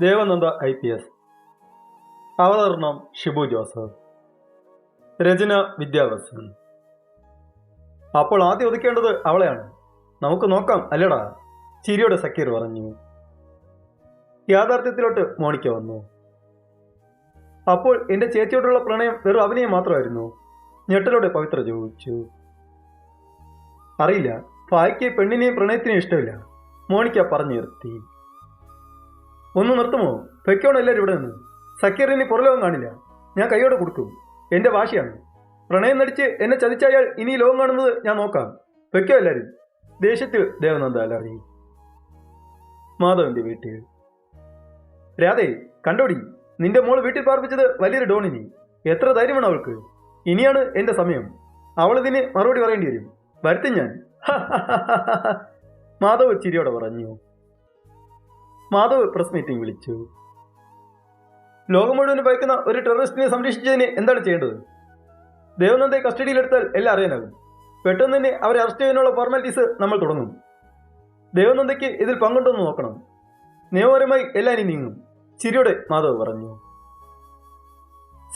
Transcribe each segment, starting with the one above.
Devananda I P S. അവതരണം Shibu Joseph. രചന വിദ്യാഭ്യാസൻ അപ്പോൾ ആദ്യം ഒതുക്കേണ്ടത് അവളെയാണ്. നമുക്ക് നോക്കാം അല്ലടാ. ചിരിയോടെ സക്കീർ പറഞ്ഞു. യാഥാർത്ഥ്യത്തിലോട്ട് മോണിക്ക വന്നു. അപ്പോൾ എന്റെ ചേച്ചിയോടുള്ള പ്രണയം വെറും അഭിനയം മാത്രമായിരുന്നു. ഞെട്ടലോടെ പവിത്ര ചോദിച്ചു. അറിയില്ല ഫായ്ക്ക് പെണ്ണിനെയും പ്രണയത്തിനെയും ഇഷ്ടമില്ല. മോണിക്ക പറഞ്ഞു നിർത്തി. ഒന്ന് നിർത്തുമോ? വെക്കോണം എല്ലാവരും ഇവിടെ നിന്ന്. സക്കീറിന് പുറലോകം കാണില്ല. ഞാൻ കൈയോടെ കൊടുക്കും. എന്റെ വാശിയാണ്. പ്രണയം നടിച്ച് എന്നെ ചതിച്ചയാൾ ഇനി ലോകം കാണുന്നത് ഞാൻ നോക്കാം. വെക്കോ എല്ലാവരും ദേഷ്യത്തിൽ ദേവനന്ദ അലറി. മാധവന്റെ വീട്ടിൽ. രാധേ കണ്ടോടി? നിന്റെ മോൾ വീട്ടിൽ പാർപ്പിച്ചത് വലിയൊരു ഡോണിനി. എത്ര ധൈര്യമാണ് അവൾക്ക്. ഇനിയാണ് എന്റെ സമയം. അവൾ ഇതിന് മറുപടി പറയേണ്ടി വരും. വരുത്തും ഞാൻ. മാധവ് ചിരിയോടെ പറഞ്ഞു. മാധവ് പ്രസ് മീറ്റിംഗ് വിളിച്ചു. ലോകം മുഴുവൻ ഭയക്കുന്ന ഒരു ടെററിസ്റ്റിനെ സംരക്ഷിച്ചതിന് എന്താണ് ചെയ്യേണ്ടത്? ദേവനന്ദയെ കസ്റ്റഡിയിലെടുത്താൽ എല്ലാം അറിയാനാകും. പെട്ടെന്ന് തന്നെ അവരെ അറസ്റ്റ് ചെയ്യാനുള്ള ഫോർമാലിറ്റീസ് നമ്മൾ തുടങ്ങും. ദേവനന്ദയ്ക്ക് ഇതിൽ പങ്കുണ്ടെന്ന് നോക്കണം. നിയമപരമായി എല്ലാം ഇനി നീങ്ങും. ചിരിയോടെ മാധവ് പറഞ്ഞു.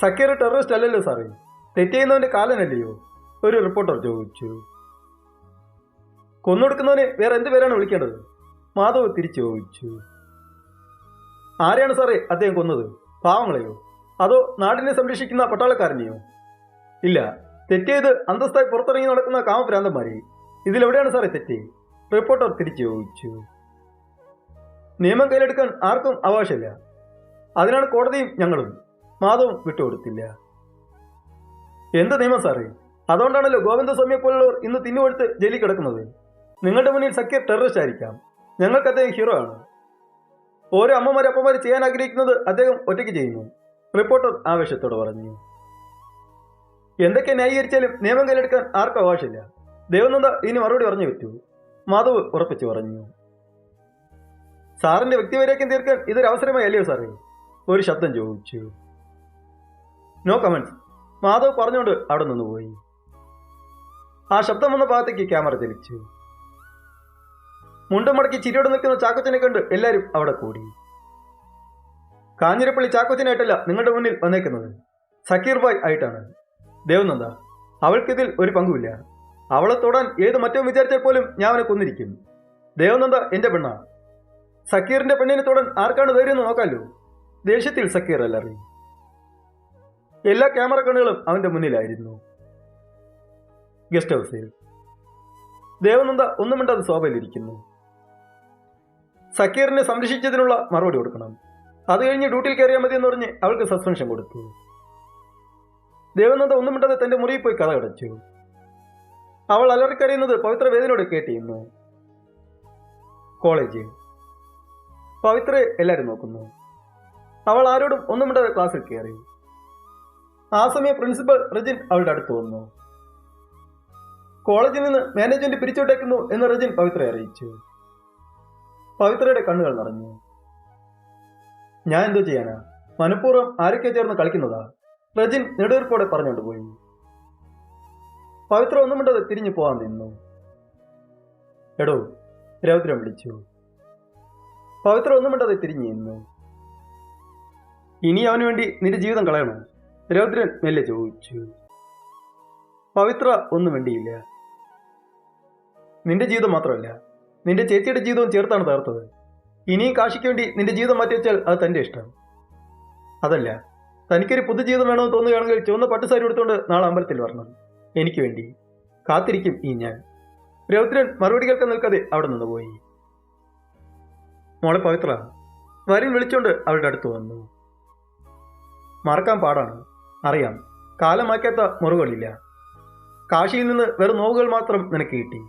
സക്കീർ ടെററിസ്റ്റ് അല്ലല്ലോ സാറേ തെറ്റെയ്യുന്നവന്റെ കാലനല്ലയോ? ഒരു റിപ്പോർട്ടർ ചോദിച്ചു. കൊന്നൊടുക്കുന്നവനെ വേറെ എന്ത് പേരാണ് വിളിക്കേണ്ടത്? മാധവ് തിരിച്ചു ചോദിച്ചു. ആരെയാണ് സാറേ അദ്ദേഹം കൊന്നത്? പാവങ്ങളെയോ? അതോ നാടിനെ സംരക്ഷിക്കുന്ന പട്ടാളക്കാരനെയോ? ഇല്ല. തെറ്റേത് അന്തസ്ഥായി പുറത്തിറങ്ങി നടക്കുന്ന കാമഭ്രാന്തന്മാരെ. ഇതിലെവിടെയാണ് സാറേ തെറ്റ്? റിപ്പോർട്ടർ തിരിച്ചു ചോദിച്ചു നിയമം കയ്യിലെടുക്കാൻ ആർക്കും അവകാശമില്ല. അതിനാണ് കോടതിയും ഞങ്ങളും മാധവും വിട്ടുകൊടുത്തില്ല. എന്ത് നിയമം സാറേ? അതുകൊണ്ടാണല്ലോ ഗോവിന്ദസ്വാമിയെ പോലുള്ളവർ ഇന്ന് തിന്നുകൊടുത്ത് ജയിലിൽ കിടക്കുന്നത്. നിങ്ങളുടെ മുന്നിൽ സഖ്യ ടെററിസ്റ്റ് ആയിരിക്കാം. ഞങ്ങൾക്ക് അദ്ദേഹം ഹീറോ ആണ്. ഓരോ അമ്മമാരും അപ്പമാരും ചെയ്യാൻ ആഗ്രഹിക്കുന്നത് അദ്ദേഹം ഒറ്റയ്ക്ക് ചെയ്യുന്നു. റിപ്പോർട്ടർ ആവേശത്തോടെ പറഞ്ഞു. എന്തൊക്കെ ന്യായീകരിച്ചാലും നിയമം കയ്യിലെടുക്കാൻ ആർക്കും അവകാശമില്ല. ദേവനന്ദ ഇനി മറുപടി പറഞ്ഞു പറ്റൂ. മാധവ് ഉറപ്പിച്ചു പറഞ്ഞു. സാറിന്റെ വ്യക്തിവൈരാഗ്യം തീർക്കാൻ ഇതൊരു അവസരമായി അല്ലയോ സാറേ? ഒരു ശബ്ദം ചോദിച്ചു. നോ കമന്റ്സ് മാധവ് പറഞ്ഞുകൊണ്ട് അവിടെ നിന്ന് പോയി. ആ ശബ്ദം വന്ന ഭാഗത്തേക്ക് ക്യാമറ ചലിച്ചു മുണ്ടും മടക്കി ചിരിയോടെ നിൽക്കുന്ന ചാക്കോച്ചനെ കണ്ട് എല്ലാവരും അവിടെ കൂടി. കാഞ്ഞിരപ്പള്ളി ചാക്കോച്ചനായിട്ടല്ല നിങ്ങളുടെ മുന്നിൽ വന്നേക്കുന്നത്. സക്കീർ ബായ് ആയിട്ടാണ്. ദേവനന്ദ അവൾക്കിതിൽ ഒരു പങ്കുമില്ല. അവളെ തൊടാൻ ഏത് മറ്റോ വിചാരിച്ചാൽ പോലും ഞാൻ അവനെ കൊന്നിരിക്കും. ദേവനന്ദ എന്റെ പെണ്ണാ. സക്കീറിന്റെ പെണ്ണിനെ തൊടാൻ ആർക്കാണ് ധൈര്യം നോക്കാലോ? ദേഷ്യത്തിൽ സക്കീർ അല്ലറി എല്ലാ ക്യാമറ കണ്ണുകളും അവന്റെ മുന്നിലായിരുന്നു. ഗസ്റ്റ് ഹൗസിൽ. ദേവനന്ദ ഒന്നും മിണ്ടാതെ ശോഭയിലിരിക്കുന്നു സക്കീറിനെ സംരക്ഷിച്ചതിനുള്ള മറുപടി കൊടുക്കണം. അത് കഴിഞ്ഞ് ഡ്യൂട്ടിയിൽ കയറിയാൽ മതി എന്ന് പറഞ്ഞ് അവൾക്ക് സസ്പെൻഷൻ കൊടുത്തു. ദേവനന്ദ ഒന്നും മിണ്ടാതെ തന്റെ മുറിയിൽ പോയി കഥ അടച്ചു അവൾ അലറിക്കറിയുന്നത് പവിത്ര വേദനയോട് കേട്ടിരുന്നു. കോളേജ്. പവിത്ര എല്ലാവരും നോക്കുന്നു. അവൾ ആരോടും ഒന്നും മിണ്ടാതെ ക്ലാസ്സിൽ കയറി. ആ സമയം പ്രിൻസിപ്പൽ റജിൻ അവളുടെ അടുത്ത് വന്നു. കോളേജിൽ നിന്ന് മാനേജ്മെന്റ് പിരിച്ചുവിട്ടേക്കുന്നു എന്ന് റജിൻ പവിത്രയെ അറിയിച്ചു. പവിത്രയുടെ കണ്ണുകൾ നിറഞ്ഞു. ഞാൻ എന്തോ ചെയ്യാനാ? മനഃപൂർവം ആരൊക്കെ ചേർന്ന് കളിക്കുന്നതാ? റജിൻ നെടുവീർപ്പോടെ പറഞ്ഞുകൊണ്ട് പോയി. പവിത്ര ഒന്നും മിണ്ടത് തിരിഞ്ഞു പോകാൻ നിന്നു. എടോ രൗദ്രം വിളിച്ചു. പവിത്ര ഒന്നും മിണ്ടത് തിരിഞ്ഞു നിന്നു. ഇനി അവന് വേണ്ടി നിന്റെ ജീവിതം കളയണോ? രൗദ്രൻ മെല്ലെ ചോദിച്ചു. പവിത്ര ഒന്നും വേണ്ടിയില്ല നിന്റെ ജീവിതം മാത്രമല്ല നിന്റെ ചേച്ചിയുടെ ജീവിതവും ചേർത്താണ് തകർത്തത്. ഇനിയും കാശിക്ക് വേണ്ടി നിന്റെ ജീവിതം മാറ്റി വെച്ചാൽ അത് തന്റെ ഇഷ്ടം. അതല്ല തനിക്കൊരു പുതുജീവിതം വേണമെന്ന് തോന്നുകയാണെങ്കിൽ ചുവന്ന പട്ടുസാരി എടുത്തുകൊണ്ട് നാളെ അമ്പലത്തിൽ വരണം. എനിക്ക് വേണ്ടി. കാത്തിരിക്കും ഈ ഞാൻ. രൗദ്രൻ മറുപടി കേൾക്കാൻ നിൽക്കാതെ അവിടെ നിന്ന് പോയി. മോളെ പവിത്ര വരുൺ വിളിച്ചുകൊണ്ട് അവളുടെ അടുത്ത് വന്നു. മറക്കാൻ പാടാണ്. അറിയാം കാലം മാറ്റാത്ത മുറിവുകളില്ല. കാശിയിൽ നിന്ന് വെറും നോവുകൾ മാത്രം നിനക്ക് കിട്ടി.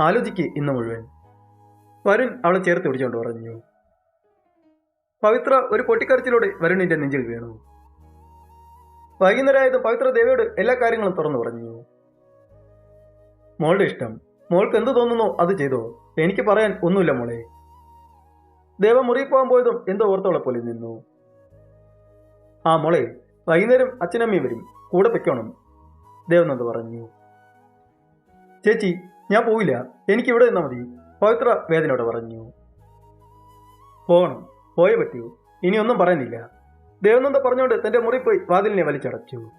ആലോചിക്ക് ഇന്ന് മുഴുവൻ. വരുൺ അവളെ ചേർത്ത് പിടിച്ചുകൊണ്ട് പറഞ്ഞു. പവിത്ര ഒരു പൊട്ടിക്കരച്ചിലൂടെ വരുണിന്റെ നെഞ്ചിൽ വീണു. വൈകുന്നേരമായതും പവിത്ര ദേവിയോട് എല്ലാ കാര്യങ്ങളും തുറന്നു പറഞ്ഞു. മോളുടെ ഇഷ്ടം. മോൾക്ക് എന്ത് തോന്നുന്നോ അത് ചെയ്തോ? എനിക്ക് പറയാൻ ഒന്നുമില്ല മോളെ. ദേവ മുറിയിൽ പോകാൻ പോയതും എന്തോ ഓർത്തോളെ പോലെ നിന്നു. ആ മോളെ വൈകുന്നേരം അച്ഛനമ്മയും വരും. കൂടെ പൊയ്ക്കോണം ദേവനന്ദ് പറഞ്ഞു. ചേച്ചി ഞാൻ പോവില്ല. എനിക്ക് ഇവിടെ നിന്നാൽ മതി. പവിത്ര വേദനയോടെ പറഞ്ഞു പോണം പോയേ പറ്റൂ. ഇനിയൊന്നും പറയുന്നില്ല. ദേവനന്ദ പറഞ്ഞുകൊണ്ട് തന്റെ മുറി പോയി വാതിലിനെ വലിച്ചടച്ചു.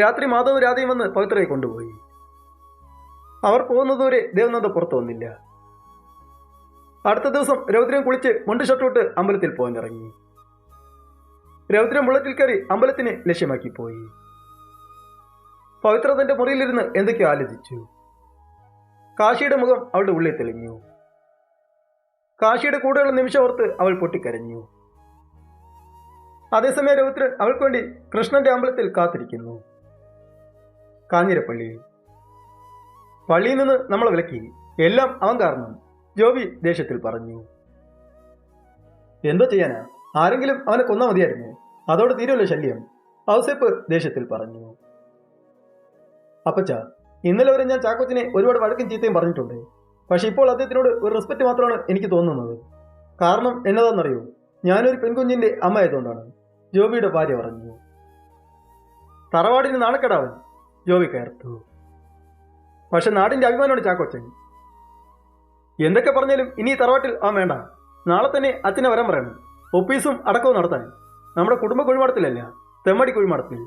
രാത്രി മാധവ് രാധയും വന്ന് പവിത്രയെ കൊണ്ടുപോയി. അവർ പോകുന്നതുവരെ ദേവനന്ദ പുറത്തു വന്നില്ല. അടുത്ത ദിവസം രൗദ്രം കുളിച്ച് മുണ്ട് ഷർട്ടോട്ട് അമ്പലത്തിൽ പോകാനിറങ്ങി. രൗദ്രം ബുള്ളറ്റിൽ കയറി അമ്പലത്തിനെ ലക്ഷ്യമാക്കി പോയി. പവിത്ര തന്റെ മുറിയിലിരുന്ന് എന്തൊക്കെയോ ആലോചിച്ചു. കാശിയുടെ മുഖം അവളുടെ ഉള്ളിൽ തെളിഞ്ഞു. കാശിയുടെ കൂടെയുള്ള നിമിഷം ഓർത്ത് അവൾ പൊട്ടിക്കരഞ്ഞു. അതേസമയം രൗദ്രൻ അവൾക്ക് വേണ്ടി കൃഷ്ണന്റെ അമ്പലത്തിൽ കാത്തിരിക്കുന്നു. കാഞ്ഞിരപ്പള്ളി. പള്ളിയിൽ നിന്ന് നമ്മളെ വിലക്കി. എല്ലാം അവൻ കാരണം ജോബി ദേഷ്യത്തിൽ പറഞ്ഞു. എന്തോ ചെയ്യാനാ? ആരെങ്കിലും അവനെ കൊന്നാ മതിയായിരുന്നു. അതോടെ തീരുമല്ലോ ശല്യം ഔസേപ്പ് ദേഷ്യത്തിൽ പറഞ്ഞു. അപ്പച്ച ഇന്നലെ വരെ ഞാൻ ചാക്കോച്ചിനെ ഒരുപാട് വഴക്കും ചീത്തയും പറഞ്ഞിട്ടുണ്ട്. പക്ഷേ ഇപ്പോൾ അദ്ദേഹത്തിനോട് ഒരു റെസ്പെക്റ്റ് മാത്രമാണ് എനിക്ക് തോന്നുന്നത്. കാരണം എന്നതാണെന്നറിയോ? ഞാനൊരു പെൺകുഞ്ഞിന്റെ അമ്മയായതുകൊണ്ടാണ് ജോബിയുടെ ഭാര്യ പറഞ്ഞു തറവാടിന് നാണക്കെടാവൻ ജോബി കയർത്തു. പക്ഷെ നാടിന്റെ അഭിമാനമാണ് ചാക്കോച്ചൻ. എന്തൊക്കെ പറഞ്ഞാലും ഇനി തറവാട്ടിൽ ആ വേണ്ട. നാളെ തന്നെ അച്ഛനെ വരാൻ പറയണം. ഒപ്പീസും അടക്കവും നടത്താൻ. നമ്മുടെ കുടുംബ കുഴിമാടത്തിലല്ല തെമ്മടി കുഴിമാടത്തിൽ.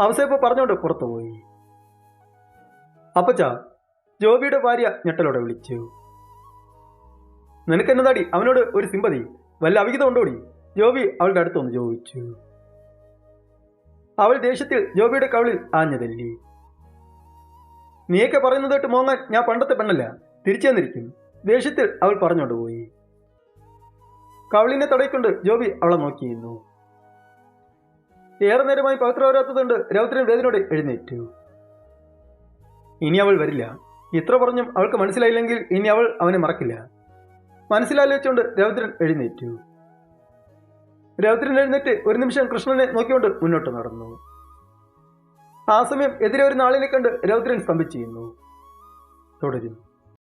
അവസരപ്പ് പറഞ്ഞുകൊണ്ട് പുറത്തുപോയി. അപ്പച്ച ജോബിയുടെ ഭാര്യ ഞെട്ടലോടെ വിളിച്ചു. നിനക്കെന്നതാടി? അവനോട് ഒരു സിമ്പതി. വല്ല അവിഹിതം ഉണ്ടോടി? ജോബി അവളുടെ അടുത്തൊന്ന് ചോദിച്ചു. അവൾ ദേഷ്യത്തിൽ ജോബിയുടെ കവിളിൽ ആഞ്ഞതല്ലി. നീയൊക്കെ പറയുന്നത് കേട്ട് മോങ്ങാൻ ഞാൻ പണ്ടത്തെ പെണ്ണല്ല. തിരിച്ചു വന്നിരിക്കും ദേഷ്യത്തിൽ അവൾ പറഞ്ഞോണ്ട് പോയി. കവളിനെ തടയിക്കൊണ്ട് ജോബി അവളെ നോക്കിയിരുന്നു. ഏറെ നേരമായി പവിത്ര വരാത്തതുകൊണ്ട് രൗദ്രൻ വേദനയോടെ എഴുന്നേറ്റു. ഇനി അവൾ വരില്ല. ഇത്ര പറഞ്ഞും അവൾക്ക് മനസ്സിലായില്ലെങ്കിൽ ഇനി അവൾ അവനെ മറക്കില്ല. മനസ്സിലാലോചിച്ചുകൊണ്ട് രൗദ്രൻ എഴുന്നേറ്റു. രൗദ്രൻ എഴുന്നേറ്റ് ഒരു നിമിഷം കൃഷ്ണനെ നോക്കിക്കൊണ്ട് മുന്നോട്ട് നടന്നു. ആ സമയം എതിരെ ഒരു നാളിനെ കണ്ട് രൗദ്രൻ സ്തംഭിച്ചിരുന്നു. തുടരും.